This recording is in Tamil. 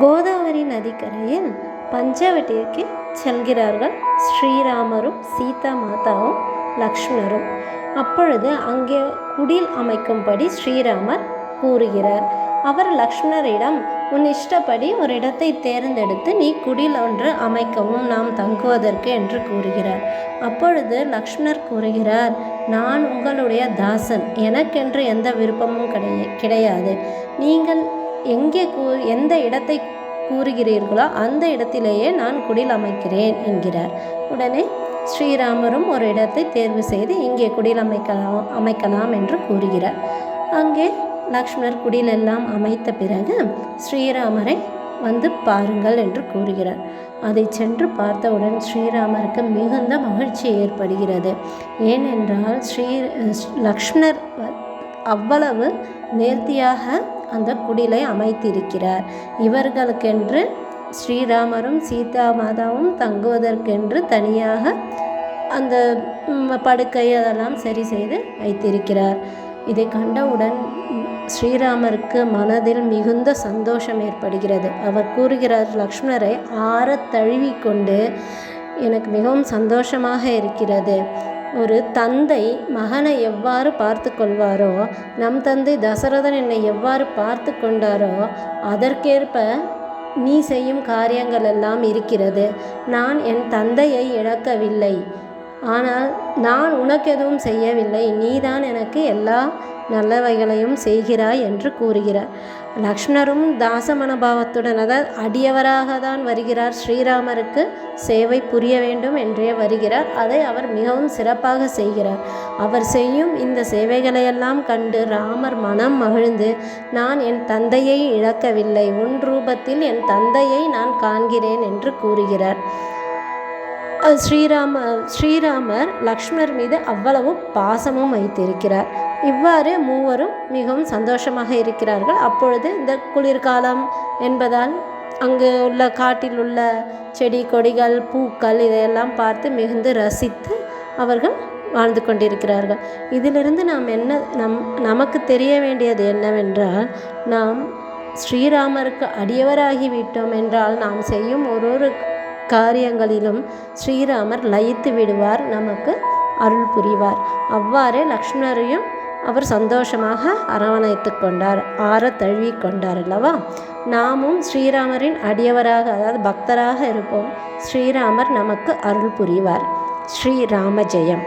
கோதாவரி நதிக்கரையில் பஞ்சவட்டிக்கு செல்கிறார்கள் ஸ்ரீராமரும் சீதா மாதாவும் லக்ஷ்மணரும் அப்பொழுது அங்கே குடில் அமைக்கும்படி ஸ்ரீராமர் கூறுகிறார் அவர் லக்ஷ்மணரிடம் உன் இஷ்டப்படி ஒரு இடத்தை தேர்ந்தெடுத்து நீ குடில் ஒன்று அமைக்கவும் நாம் தங்குவதற்கு என்று கூறுகிறார். அப்பொழுது லக்ஷ்மணர் கூறுகிறார் நான் உங்களுடைய தாசன். எனக்கென்று எந்த விருப்பமும் கிடை கிடையாது. நீங்கள் எங்கே கூ எந்த இடத்தை கூறுகிறீர்களோ அந்த இடத்திலேயே நான் குடில் அமைக்கிறேன் என்கிறார். உடனே ஸ்ரீராமரும் ஒரு இடத்தை தேர்வு செய்து இங்கே குடில் அமைக்கலாம் அமைக்கலாம் என்று கூறுகிறார். அங்கே லக்ஷ்மணர் குடிலெல்லாம் அமைத்த பிறகு ஸ்ரீராமரை வந்து பாருங்கள் என்று கூறுகிறார். அதை சென்று பார்த்தவுடன் ஸ்ரீராமருக்கு மிகுந்த மகிழ்ச்சி ஏற்படுகிறது. ஏனென்றால் ஸ்ரீ லக்ஷ்மணர் அவ்வளவு நேர்த்தியாக அந்த குடிலை அமைத்திருக்கிறார். இவர்களுக்கென்று ஸ்ரீராமரும் சீதா மாதாவும் தங்குவதற்கென்று தனியாக அந்த படுக்கை அதெல்லாம் சரி செய்து வைத்திருக்கிறார். இதை கண்டவுடன் ஸ்ரீராமருக்கு மனதில் மிகுந்த சந்தோஷம் ஏற்படுகிறது. அவர் கூறுகிறார் லக்ஷ்மணரை ஆற தழுவிக்கொண்டு எனக்கு மிகவும் சந்தோஷமாக இருக்கிறது. ஒரு தந்தை மகனை எவ்வாறு பார்த்து கொள்வாரோ நம் தந்தை தசரதன் என்னை எவ்வாறு பார்த்து கொண்டாரோ அதற்கேற்ப நீ செய்யும் காரியங்கள் எல்லாம் இருக்கிறது. நான் என் தந்தையை இழக்கவில்லை. ஆனால் நான் உனக்கு எதுவும் செய்யவில்லை. நீதான் எனக்கு எல்லா நல்லவைகளையும் செய்கிறாய் என்று கூறுகிறார். லக்ஷ்மணரும் தாச மனோபாவத்துடன் அதாவது அடியவராக தான் வருகிறார். ஸ்ரீராமருக்கு சேவை புரிய வேண்டும் என்றே வருகிறார். அதை அவர் மிகவும் சிறப்பாக செய்கிறார். அவர் செய்யும் இந்த சேவைகளையெல்லாம் கண்டு ராமர் மனம் மகிழ்ந்து நான் என் தந்தையை இழக்கவில்லை. உன் ரூபத்தில் என் தந்தையை நான் காண்கிறேன் என்று கூறுகிறார். ஸ்ரீராம ஸ்ரீராமர் லக்ஷ்மணர் மீது அவ்வளவு பாசமும் வைத்திருக்கிறார். இவ்வாறு மூவரும் மிகவும் சந்தோஷமாக இருக்கிறார்கள். அப்பொழுது இந்த குளிர்காலம் என்பதால் அங்கு உள்ள காட்டில் உள்ள செடி கொடிகள் பூக்கள் இதையெல்லாம் பார்த்து மிகுந்து ரசித்து அவர்கள் வாழ்ந்து கொண்டிருக்கிறார்கள். இதிலிருந்து நாம் என்ன நம் நமக்கு தெரிய வேண்டியது என்னவென்றால் நாம் ஸ்ரீராமருக்கு அடியவராகிவிட்டோம் என்றால் நாம் செய்யும் ஒரு ஒரு காரியங்களிலும் ஸ்ரீராமர் லயித்து விடுவார் நமக்கு அருள் புரிவார். அவ்வாறே லக்ஷ்மணரையும் அவர் சந்தோஷமாக அரவணைத்து கொண்டார் ஆற தழுவி கொண்டார் அல்லவா? நாமும் ஸ்ரீராமரின் அடியவராக அதாவது பக்தராக இருப்போம். ஸ்ரீராமர் நமக்கு அருள் புரிவார். ஸ்ரீராம ஜெயம்.